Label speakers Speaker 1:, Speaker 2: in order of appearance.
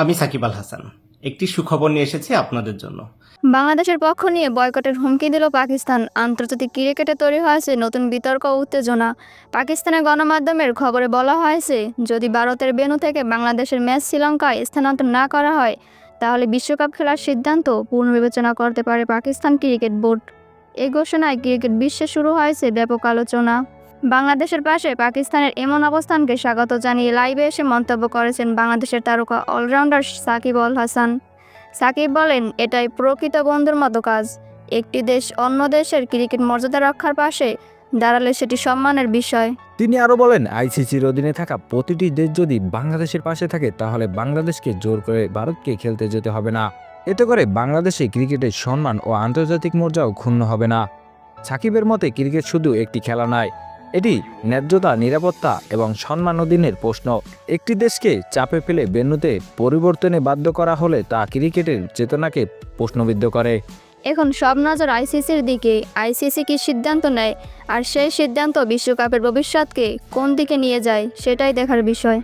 Speaker 1: আমি সাকিব আল হাসান। একটি সুখবর নিয়ে এসেছি আপনাদের জন্য।
Speaker 2: বাংলাদেশের পক্ষ নিয়ে বয়কটের হুমকি দিল পাকিস্তান। আন্তর্জাতিক ক্রিকেটে তৈরি হয়েছে নতুন বিতর্ক উত্তেজনা। পাকিস্তানের গণমাধ্যমের খবরে বলা হয়েছে, যদি ভারতের বেনু থেকে বাংলাদেশের ম্যাচ শ্রীলঙ্কায় স্থানান্তর না করা হয়, তাহলে বিশ্বকাপ খেলার সিদ্ধান্ত পুনর্বিবেচনা করতে পারে পাকিস্তান ক্রিকেট বোর্ড। এই ঘোষণায় ক্রিকেট বিশ্বে শুরু হয়েছে ব্যাপক আলোচনা। বাংলাদেশের পাশে পাকিস্তানের এমন অবস্থানকে স্বাগত জানিয়ে লাইভে এসে মন্তব্য করেছেন বাংলাদেশের তারকা অলরাউন্ডার সাকিব আল হাসান। সাকিব বলেন, এটাই প্রকৃত বন্ধুর মতো কাজ। একটি দেশ অন্য দেশের ক্রিকেট মর্যাদা রক্ষার পাশে দাঁড়ালে সেটি সম্মানের বিষয়।
Speaker 3: তিনি আরও বলেন, আইসিসির অধীনে থাকা প্রতিটি দেশ যদি বাংলাদেশের পাশে থাকে, তাহলে বাংলাদেশকে জোর করে ভারতকে খেলতে যেতে হবে না। এতে করে বাংলাদেশে ক্রিকেটের সম্মান ও আন্তর্জাতিক মর্যাদাও ক্ষুণ্ণ হবে না। সাকিবের মতে, ক্রিকেট শুধু একটি খেলা নয় এটি ন্যায্যতা, নিরাপত্তা এবং সম্মান অধীনের প্রশ্ন। একটি দেশকে চাপে ফেলে বেনুতে পরিবর্তনে বাধ্য করা হলে তা ক্রিকেটের চেতনাকে প্রশ্নবিদ্ধ করে।
Speaker 2: এখন সব নজর আইসিসির দিকে। আইসিসি কি সিদ্ধান্ত নেয়? আর সেই সিদ্ধান্ত বিশ্বকাপের ভবিষ্যৎকে কোন দিকে নিয়ে যায়, সেটাই দেখার বিষয়।